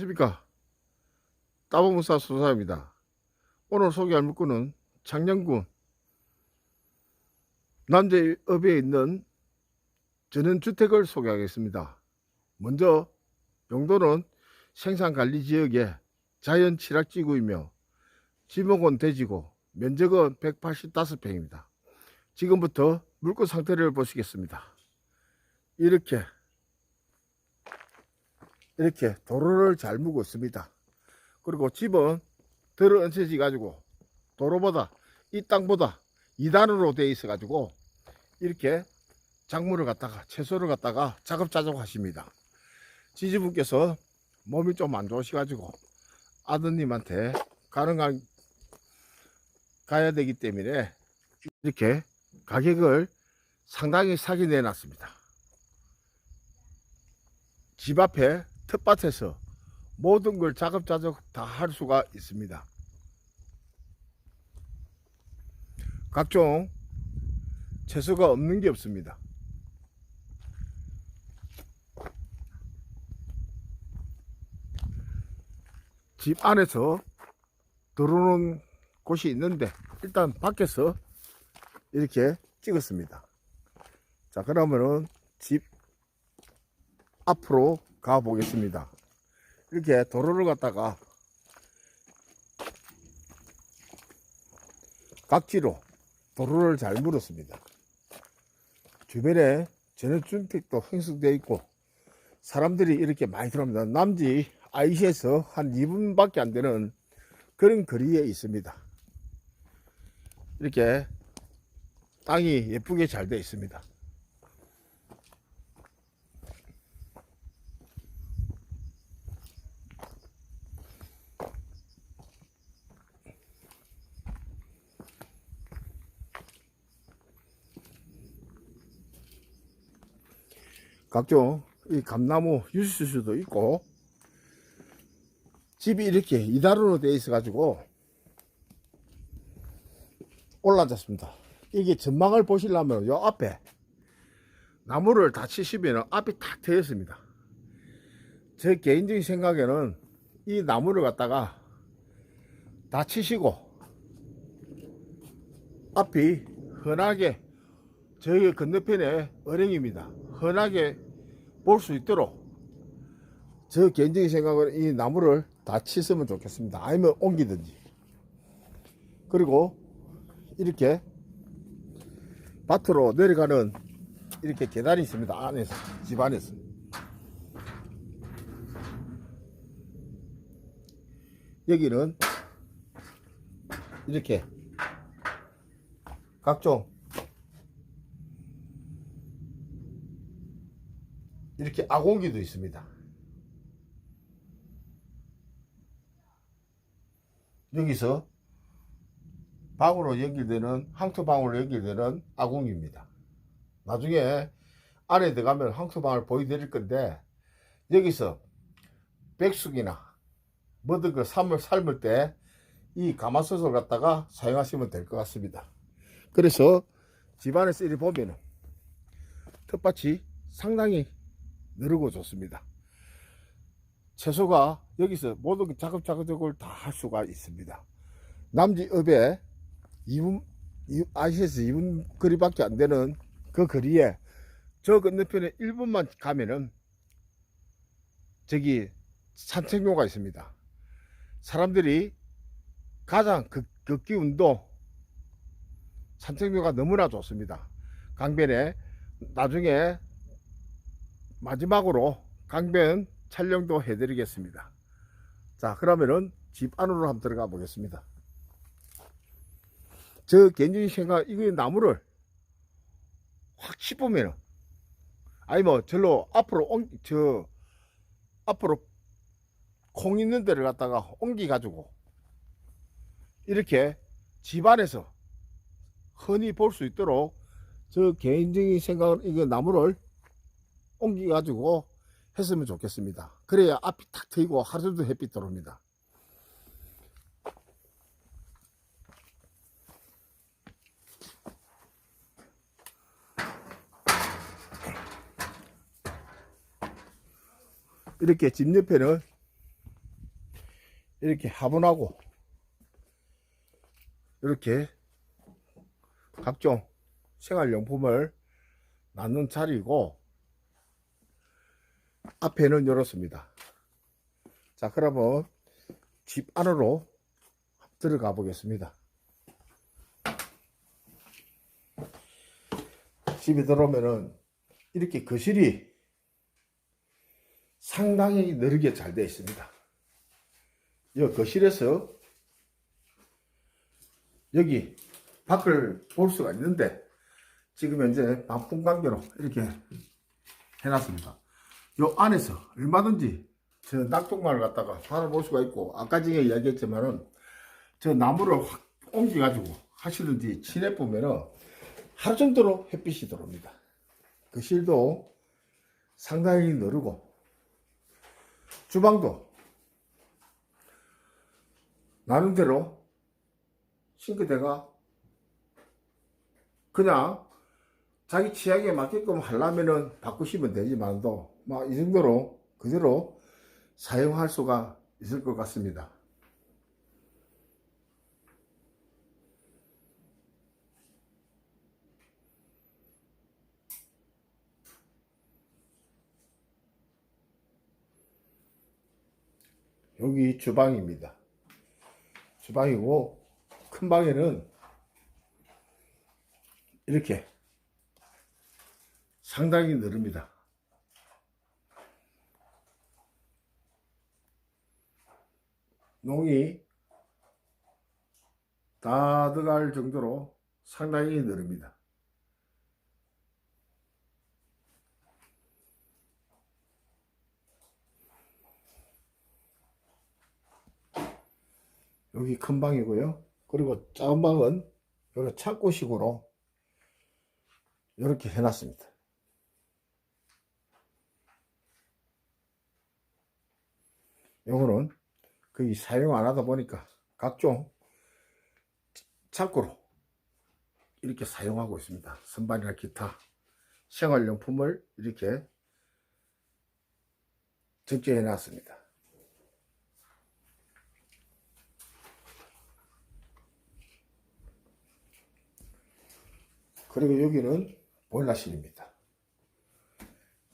안녕하십니까. 따봉무사 소사입니다. 오늘 소개할 물건은 창녕군 남재읍에 있는 전원주택을 소개하겠습니다. 먼저 용도는 생산관리지역의 자연 칠학지구이며 지목은 대지고 면적은 185평입니다. 지금부터 물건 상태를 보시겠습니다. 이렇게 이렇게 도로를 잘 무고 있습니다. 그리고 집은 들어 얹혀지 가지고 도로보다 이 땅보다 2단으로 되어 있어 가지고 이렇게 작물을 갖다가 채소를 갖다가 작업자족 하십니다. 지지분께서 몸이 좀 안 좋으시 가지고 아드님한테 가능한 가야 되기 때문에 이렇게 가격을 상당히 싸게 내놨습니다. 집 앞에 텃밭에서 모든 걸 작업자적 다할 수가 있습니다. 각종 채소가 없는 게 없습니다. 집 안에서 들어오는 곳이 있는데 일단 밖에서 이렇게 찍었습니다. 자 그러면은 집 앞으로 가 보겠습니다. 이렇게 도로를 갖다가 각지로 도로를 잘 물었습니다. 주변에 전원주택도 형성되어 있고 사람들이 이렇게 많이 들어옵니다. 남지 IC에서 한 2분밖에 안 되는 그런 거리에 있습니다. 이렇게 땅이 예쁘게 잘 되어 있습니다. 각종 이 감나무 유수수도 있고 집이 이렇게 이다루로 되어 있어 가지고 올라졌습니다. 이게 전망을 보시려면 요 앞에 나무를 다 치시면 앞이 탁 트여 있습니다. 제 개인적인 생각에는 이 나무를 갖다가 다 치시고 앞이 흔하게 저희 건너편에 어령입니다. 흔하게 볼 수 있도록 저 개인적인 생각은 이 나무를 다 치으면 좋겠습니다. 아니면 옮기든지. 그리고 이렇게 밭으로 내려가는 이렇게 계단이 있습니다. 안에서 집 안에서. 여기는 이렇게 각종 이렇게 아공기도 있습니다. 여기서 방으로 연결되는 항토방으로 연결되는 아공입니다. 나중에 안에 들어가면 항토방을 보여드릴 건데 여기서 백숙이나 뭐든 그 삶을 삶을 때 이 가마솥을 갖다가 사용하시면 될 것 같습니다. 그래서 집안에서 이리 보면은 텃밭이 상당히 느르고 좋습니다. 채소가 여기서 모든 작업작업을 다 할 수가 있습니다. 남지읍에 2분, 아시에서 2분 거리밖에 안 되는 그 거리에 저 건너편에 1분만 가면은 저기 산책로가 있습니다. 사람들이 가장 극, 극기 운동 산책로가 너무나 좋습니다. 강변에 나중에 마지막으로 강변 촬영도 해드리겠습니다. 자 그러면은 집 안으로 한번 들어가 보겠습니다. 저 개인적인 생각 이거 나무를 확 씹으면은 아니 뭐 절로 앞으로 옮, 저 앞으로 콩 있는 데를 갖다가 옮기 가지고 이렇게 집안에서 흔히 볼 수 있도록 저 개인적인 생각은 이거 나무를 옮기 가지고 했으면 좋겠습니다. 그래야 앞이 탁 트이고 하루도 햇빛 들어옵니다. 이렇게 집 옆에는 이렇게 화분하고 이렇게 각종 생활용품을 놨는 자리고 앞에는 이렇습니다. 자 그러면 집 안으로 들어가 보겠습니다. 집에 들어오면은 이렇게 거실이 상당히 넓게 잘 되어 있습니다. 이 거실에서 여기 밖을 볼 수가 있는데 지금 현재 방풍 관계로 이렇게 해놨습니다. 요 안에서 얼마든지 저 낙동강을 갖다가 바라볼 수가 있고 아까 전에 이야기했지만은 저 나무를 확 옮겨가지고 하시든지 지내 보면은 하루 정도로 햇빛이 들어옵니다. 그 실도 상당히 넓고 주방도 나름대로 싱크대가 그냥 자기 취향에 맞게끔 하려면은 바꾸시면 되지만도 막 이 정도로 그대로 사용할 수가 있을 것 같습니다. 여기 주방입니다. 주방이고 큰 방에는 이렇게 상당히 넓습니다. 농이 다 들어갈 정도로 상당히 넓습니다. 여기 큰 방이고요. 그리고 작은 방은 여기 창고식으로 이렇게 해놨습니다. 요거는 거의 사용 안 하다 보니까 각종 창고로 이렇게 사용하고 있습니다. 선반이나 기타 생활용품을 이렇게 적재해 놨습니다. 그리고 여기는 보일러실입니다.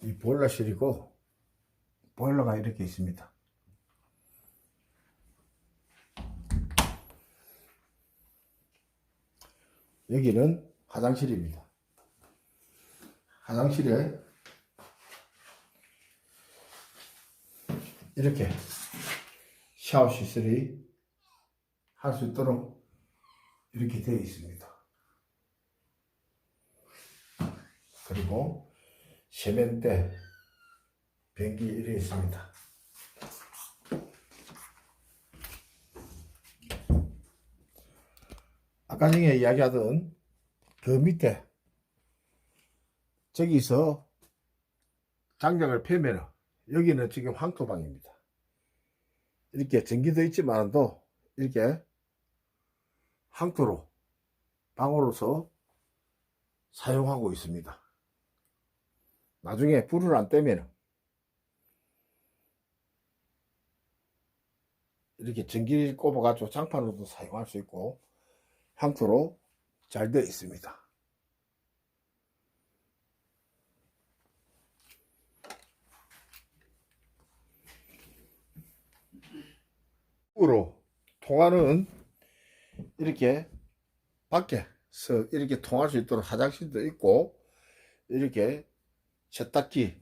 이 보일러실이고 보일러가 이렇게 있습니다. 여기는 화장실입니다. 화장실에 이렇게 샤워 시설이 할 수 있도록 이렇게 되어 있습니다. 그리고 세면대 변기 이래 있습니다. 아까 전에 이야기하던 그 밑에 저기서 장작을 펴면 여기는 지금 황토방입니다. 이렇게 전기도 있지만도 이렇게 황토로 방으로서 사용하고 있습니다. 나중에 불을 안 떼면 이렇게 전기를 꼽아가지고 장판으로도 사용할 수 있고 황토로 잘 되어 있습니다. 으로 통화는 이렇게 밖에서 이렇게 통할 수 있도록 화장실도 있고 이렇게 세탁기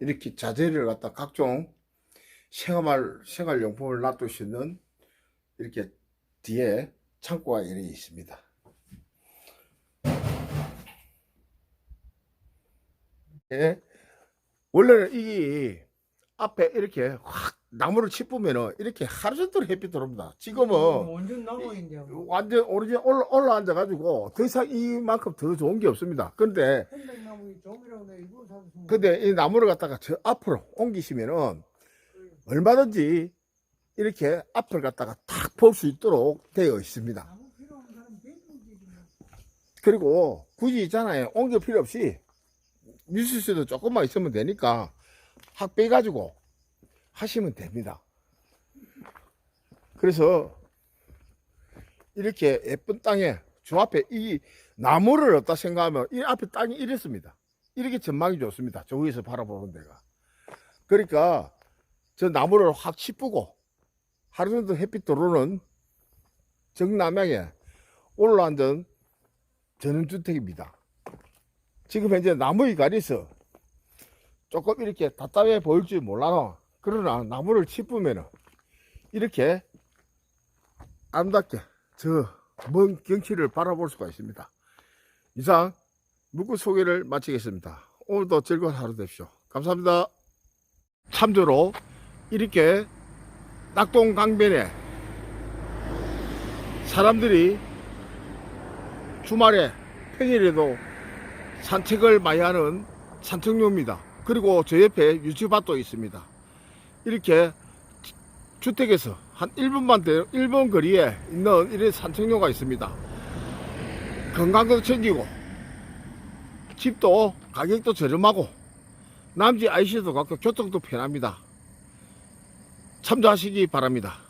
이렇게 자재를 갖다 각종 생활 생활용품을 놔둘 수 있는 이렇게 뒤에 창고가 이렇게 있습니다. 예. 원래는 이 앞에 이렇게 확 나무를 짚으면은 이렇게 하루 종일 햇빛 들어옵니다. 지금은 완전 나무 이제 완전 오리진 올라, 올라앉아 가지고 더 이상 이만큼 더 좋은 게 없습니다. 근데. 근데 이 나무를 갖다가 저 앞으로 옮기시면은 얼마든지 이렇게 앞을 갖다가 탁 볼 수 있도록 되어 있습니다. 그리고 굳이 있잖아요. 옮길 필요 없이 미술실도 조금만 있으면 되니까 확 빼가지고 하시면 됩니다. 그래서 이렇게 예쁜 땅에 주 앞에 이 나무를 얻다 생각하면 이 앞에 땅이 이랬습니다. 이렇게 전망이 좋습니다. 저기서 바라보는 데가. 그러니까 저 나무를 확 씹고 하루 정도 햇빛 들어오는 정남향에 올라앉은 전원주택입니다. 지금 현재 나무에 가려서 조금 이렇게 답답해 보일지 몰라도 그러나 나무를 짚으면 이렇게 아름답게 저 먼 경치를 바라볼 수가 있습니다. 이상 묵구 소개를 마치겠습니다. 오늘도 즐거운 하루 되십시오. 감사합니다. 참조로 이렇게 낙동 강변에 사람들이 주말에 평일에도 산책을 많이 하는 산책로입니다. 그리고 저 옆에 유치밭도 있습니다. 이렇게 주택에서 한 1분만 돼, 1분 거리에 있는 이런 산책로가 있습니다. 건강도 챙기고, 집도 가격도 저렴하고, 남지 IC도 갖고 교통도 편합니다. 참조하시기 바랍니다.